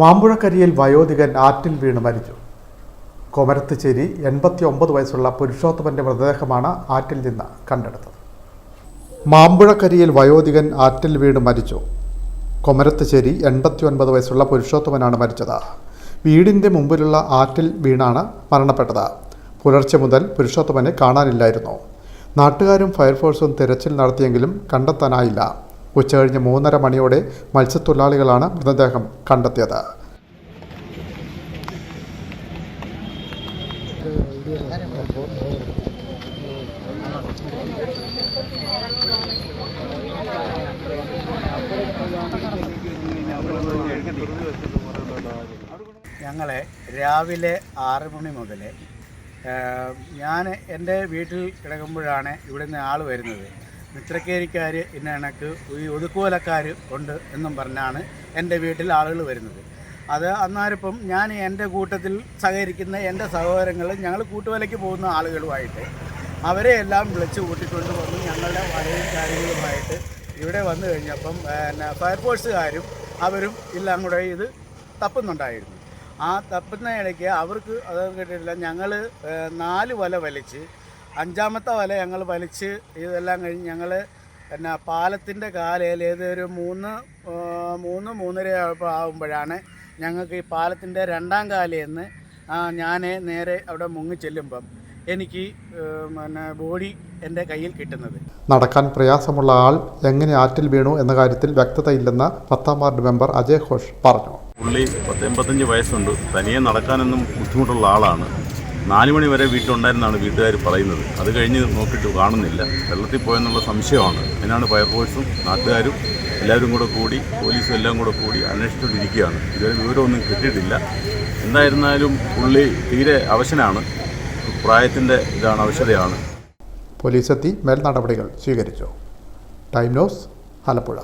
മാമ്പുഴക്കരിയിൽ വയോധികൻ ആറ്റിൽ വീണ് മരിച്ചു. കൊമരത്തുചേരി എൺപത്തി ഒമ്പത് വയസ്സുള്ള പുരുഷോത്തമന്റെ മൃതദേഹമാണ് ആറ്റിൽ നിന്ന് കണ്ടെടുത്തത്. മാമ്പുഴക്കരിയിൽ വയോധികൻ ആറ്റിൽ വീണ് മരിച്ചു. കൊമരത്തുചേരി എൺപത്തി ഒൻപത് വയസ്സുള്ള പുരുഷോത്തമനാണ് മരിച്ചത്. വീടിന്റെ മുമ്പിലുള്ള ആറ്റിൽ വീണാണ് മരണപ്പെട്ടത്. പുലർച്ചെ മുതൽ പുരുഷോത്തമനെ കാണാനില്ലായിരുന്നു. നാട്ടുകാരും ഫയർഫോഴ്സും തിരച്ചിൽ നടത്തിയെങ്കിലും കണ്ടെത്താനായില്ല. ഉച്ചകഴിഞ്ഞ് മൂന്നര മണിയോടെ മത്സ്യത്തൊഴിലാളികളാണ് മൃതദേഹം കണ്ടെത്തിയത്. ഞങ്ങളെ രാവിലെ ആറ് മണി മുതൽ ഞാൻ എന്റെ വീട്ടിൽ കിടക്കുമ്പോഴാണ് ഇവിടുന്ന് ആൾ വരുന്നത്. മിത്രക്കേരിക്കാർ ഇന്ന കണക്ക് ഈ ഒതുക്കുവലക്കാർ ഉണ്ട് എന്നും പറഞ്ഞാണ് എന്റെ വീട്ടിൽ ആളുകൾ വരുന്നത്. അത് അന്നേരപ്പം ഞാൻ എന്റെ കൂട്ടത്തിൽ സഹകരിക്കുന്ന എന്റെ സഹോദരങ്ങൾ ഞങ്ങൾ കൂട്ടുവലയ്ക്ക് പോകുന്ന ആളുകളുമായിട്ട് അവരെ എല്ലാം വിളിച്ച് കൂട്ടിക്കൊണ്ട് വന്ന് ഞങ്ങളുടെ വലയും കാര്യങ്ങളുമായിട്ട് ഇവിടെ വന്നു കഴിഞ്ഞപ്പം പിന്നെ ഫയർഫോഴ്സുകാരും അവരും എല്ലാം കൂടെ ഇത് തപ്പുന്നുണ്ടായിരുന്നു. ആ തപ്പുന്ന ഇടയ്ക്ക് അവർക്ക് അത് കിട്ടിയിട്ടില്ല ഞങ്ങൾ നാല് വല വലിച്ച് അഞ്ചാമത്തെ വല ഞങ്ങൾ വലിച്ച് ഇതെല്ലാം കഴിഞ്ഞ് ഞങ്ങൾ പിന്നെ പാലത്തിന്റെ കാലയിൽ ഏതൊരു മൂന്ന് മൂന്ന് മൂന്നര ആകുമ്പോൾ ആകുമ്പോഴാണ് ഞങ്ങൾക്ക് ഈ പാലത്തിന്റെ രണ്ടാം കാലയിൽ നിന്ന് ഞാൻ നേരെ അവിടെ മുങ്ങി ചെല്ലുമ്പം എനിക്ക് പിന്നെ ബോഡി എന്റെ കയ്യിൽ കിട്ടുന്നത്. നടക്കാൻ പ്രയാസമുള്ള ആൾ എങ്ങനെ ആറ്റിൽ വീണു എന്ന കാര്യത്തിൽ വ്യക്തതയില്ലെന്ന് പത്താം വാർഡ് മെമ്പർ അജയ് ഘോഷ് പറഞ്ഞു. പുള്ളി പത്ത് എൺപത്തഞ്ച് വയസ്സുണ്ട്. തനിയെ നടക്കാനൊന്നും ബുദ്ധിമുട്ടുള്ള ആളാണ്. നാല് മണി വരെ വീട്ടിലുണ്ടായിരുന്നാണ് വീട്ടുകാർ പറയുന്നത്. അത് കഴിഞ്ഞ് നോക്കിയിട്ട് കാണുന്നില്ല. വെള്ളത്തിൽ പോയെന്നുള്ള സംശയമാണ്. അതിനാണ് ഫയർഫോഴ്സും നാട്ടുകാരും എല്ലാവരും കൂടെ കൂടി പോലീസും എല്ലാം കൂടെ കൂടി അന്വേഷിച്ചുകൊണ്ടിരിക്കുകയാണ്. ഇതുവരെ വിവരമൊന്നും കിട്ടിയിട്ടില്ല. എന്തായിരുന്നാലും പുള്ളി തീരെ അവശനാണ്. പ്രായത്തിന്റെ ഇതാണ് അവശതയാണ്. പോലീസെത്തി മേൽ നടപടികൾ സ്വീകരിച്ചു. Time news Alappuzha.